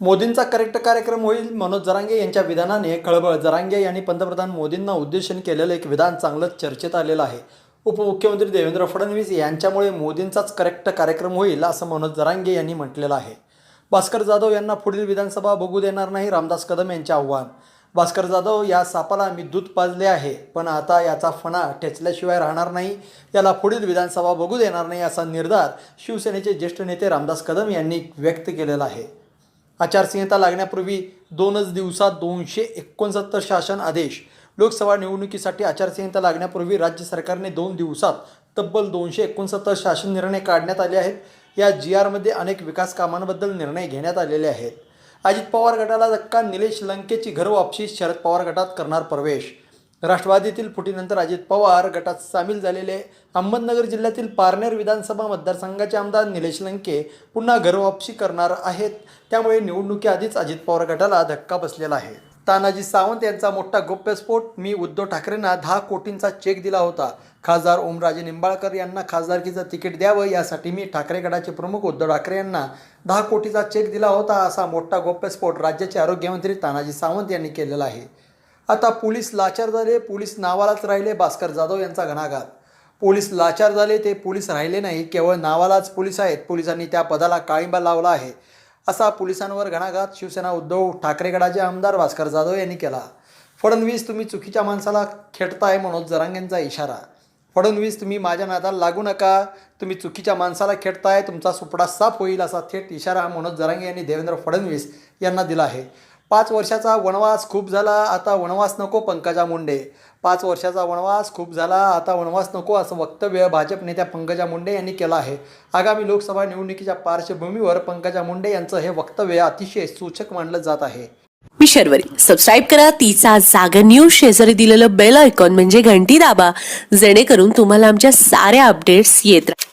मोदींचा करेक्ट कार्यक्रम होईल मनोज जरांगे यांच्या विधानाने खळबळ. जरांगे यांनी पंतप्रधान मोदींना उद्देशून केलेलं एक विधान चांगलंच चर्चेत आलेलं आहे. उपमुख्यमंत्री देवेंद्र फडणवीस यांच्यामुळे मोदींचाच करेक्ट कार्यक्रम होईल असं मनोज जरांगे यांनी म्हटलेलं आहे. भास्कर जाधव यांना पुढील विधानसभा बघू देणार नाही रामदास कदम यांचे आव्हान. भास्कर जाधव या सापाला मी दूध पाजले आहे पण आता याचा फणा ठेचल्याशिवाय राहणार नाही. याला पुढील विधानसभा बघू देणार नाही असा निर्धार शिवसेनेचे ज्येष्ठ नेते रामदास कदम यांनी व्यक्त केलेला आहे. आचारसंहिता लागण्यापूर्वी दोनच दिवसात दोनशे एकोणसत्तर शासन आदेश. लोकसभा निवडणुकीसाठी आचारसंहिता लागण्यापूर्वी राज्य सरकारने दोन दिवसात तब्बल दोनशे एकोणसत्तर शासन निर्णय काढण्यात आले आहेत. या जी आरमध्ये अनेक विकास कामांबद्दल निर्णय घेण्यात आलेले आहेत. अजित पवार गटाला धक्का निलेश लंकेची घरवापशी शरद पवार गटात करणार प्रवेश. राष्ट्रवादीतील फुटीनंतर अजित पवार गटात सामील झालेले अहमदनगर जिल्ह्यातील पारनेर विधानसभा मतदारसंघाचे आमदार निलेश लंके पुन्हा घरवापशी करणार आहेत. त्यामुळे निवडणुकीआधीच अजित पवार गटाला धक्का बसलेला आहे. तानाजी सावंत यांचा मोठा गोप्यस्फोट मी उद्धव ठाकरेंना दहा कोटींचा चेक दिला होता. खासदार ओमराजे निंबाळकर यांना खासदारकीचं तिकीट द्यावं यासाठी मी ठाकरे गटाचे प्रमुख उद्धव ठाकरे यांना दहा कोटीचा चेक दिला होता असा मोठा गोप्यस्फोट राज्याचे आरोग्यमंत्री तानाजी सावंत यांनी केलेला आहे. आता पोलीस लाचार झाले पोलीस नावालाच राहिले भास्कर जाधव यांचा घणाघात. पोलीस लाचार झाले ते पोलीस राहिले नाही केवळ नावालाच पोलीस आहेत. पोलिसांनी त्या पदाला काळिंबा लावला आहे. असा पोलिसांवर घणाघात शिवसेना उद्धव ठाकरे गटाचे आमदार भास्कर जाधव यांनी केला. फडणवीस तुम्ही चुकीच्या माणसाला खेटताय मनोज जरांगेंचा इशारा. फडणवीस तुम्ही माझ्या नादाला लागू नका. तुम्ही चुकीच्या माणसाला खेळताय तुमचा सुपडा साफ होईल असा थेट इशारा मनोज जरांगे यांनी देवेंद्र फडणवीस यांना दिला आहे. पाच वर्षाचा वनवास खूप झाला आता वनवास नको पंकजा मुंडे. पाच वर्षाचा वनवास खूप झाला आता वनवास नको असं वक्तव्य भाजप नेत्या पंकजा मुंडे यांनी केलं आहे. आगामी लोकसभा निवडणुकीच्या पार्श्वभूमीवर पंकजा मुंडे यांचं हे वक्तव्य अतिशय सूचक मानलं जात आहे. मी शर्वरी. सबस्क्राईब करा तिचा जागर न्यूज शेजारी दिलेलं बेल आयकॉन म्हणजे घंटी दाबा. जेणेकरून तुम्हाला आमच्या साऱ्या अपडेट्स येत राहतील